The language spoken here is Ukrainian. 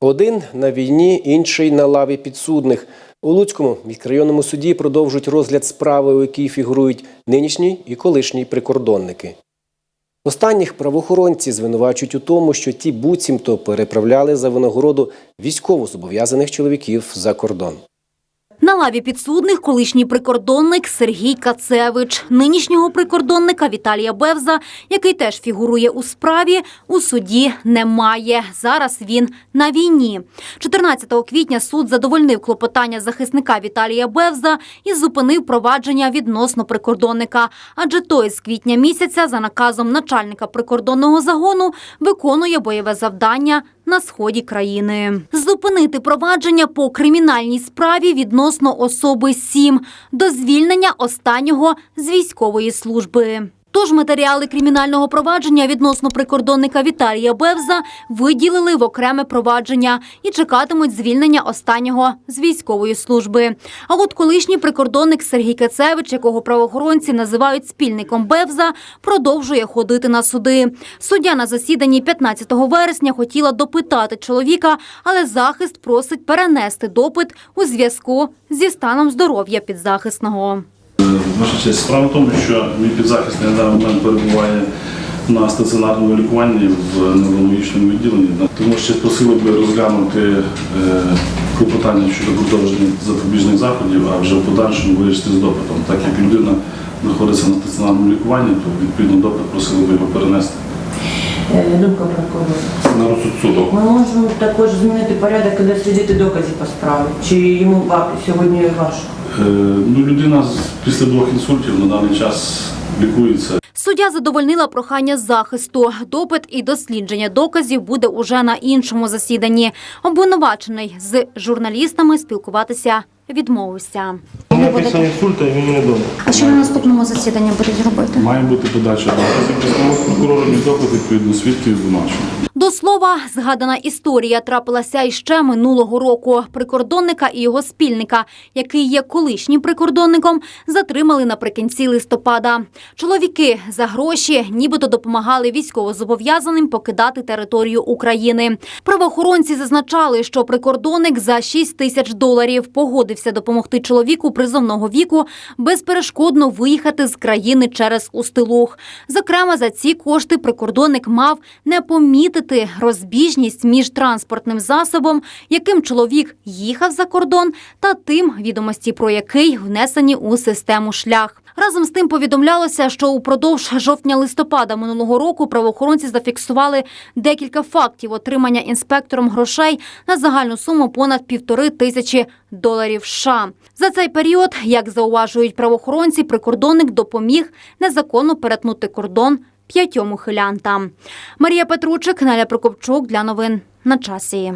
Один на війні, інший на лаві підсудних. У Луцькому міськрайонному суді продовжують розгляд справи, у якій фігурують нинішні і колишні прикордонники. Останніх правоохоронці звинувачують у тому, що ті буцімто переправляли за винагороду військовозобов'язаних чоловіків за кордон. На лаві підсудних колишній прикордонник Сергій Кацевич, нинішнього прикордонника Віталія Бевза, який теж фігурує у справі, у суді немає. Зараз він на війні. 14 квітня суд задовольнив клопотання захисника Віталія Бевза і зупинив провадження відносно прикордонника. Адже той з квітня місяця за наказом начальника прикордонного загону виконує бойове завдання на сході країни. Зупинити провадження по кримінальній справі відносно особи 7 до звільнення останнього з військової служби. Тож матеріали кримінального провадження відносно прикордонника Віталія Бевза виділили в окреме провадження і чекатимуть звільнення останнього з військової служби. А от колишній прикордонник Сергій Кацевич, якого правоохоронці називають спільником Бевза, продовжує ходити на суди. Суддя на засіданні 15 вересня хотіла допитати чоловіка, але захист просить перенести допит у зв'язку зі станом здоров'я підзахисного. Ваша честь, справа в тому, що мій підзахисний на даний момент перебуває на стаціонарному лікуванні в неврологічному відділенні. Тому ще просили би розглянути е, клопотання щодо продовження запобіжних заходів, а вже в подальшому вирішити з допитом. Так як людина знаходиться на стаціонарному лікуванні, то відповідно допит просили би його перенести Думка прокурора. на розсуд суду. Ми можемо також змінити порядок і дослідити докази по справі. Чи йому сьогодні важко? Е, Ну, людина з- після двох інсультів на даний час лікується. Суддя задовольнила прохання захисту. Допит і дослідження доказів буде уже на іншому засіданні. Обвинувачений з журналістами спілкуватися відмовився. У мене після інсульту і він не вдома. А що на наступному засіданні будуть робити? Має бути подача доказів прокурором і допит відповідно свідків обвинувачення. До слова, згадана історія трапилася іще минулого року. Прикордонника і його спільника, який є колишнім прикордонником, затримали наприкінці листопада. Чоловіки за гроші нібито допомагали військовозобов'язаним покидати територію України. Правоохоронці зазначали, що прикордонник за 6 тисяч доларів погодився допомогти чоловіку призовного віку безперешкодно виїхати з країни через Устилух. Зокрема, за ці кошти прикордонник мав не помітити розбіжність між транспортним засобом, яким чоловік їхав за кордон, та тим, відомості про який внесені у систему шлях. Разом з тим повідомлялося, що упродовж жовтня-листопада минулого року правоохоронці зафіксували декілька фактів отримання інспектором грошей на загальну суму понад півтори тисячі доларів США. За цей період, як зауважують правоохоронці, прикордонник допоміг незаконно перетнути кордон п'ятьом ухилянтам. Марія Петручик, Наля Прокопчук для новин на часі.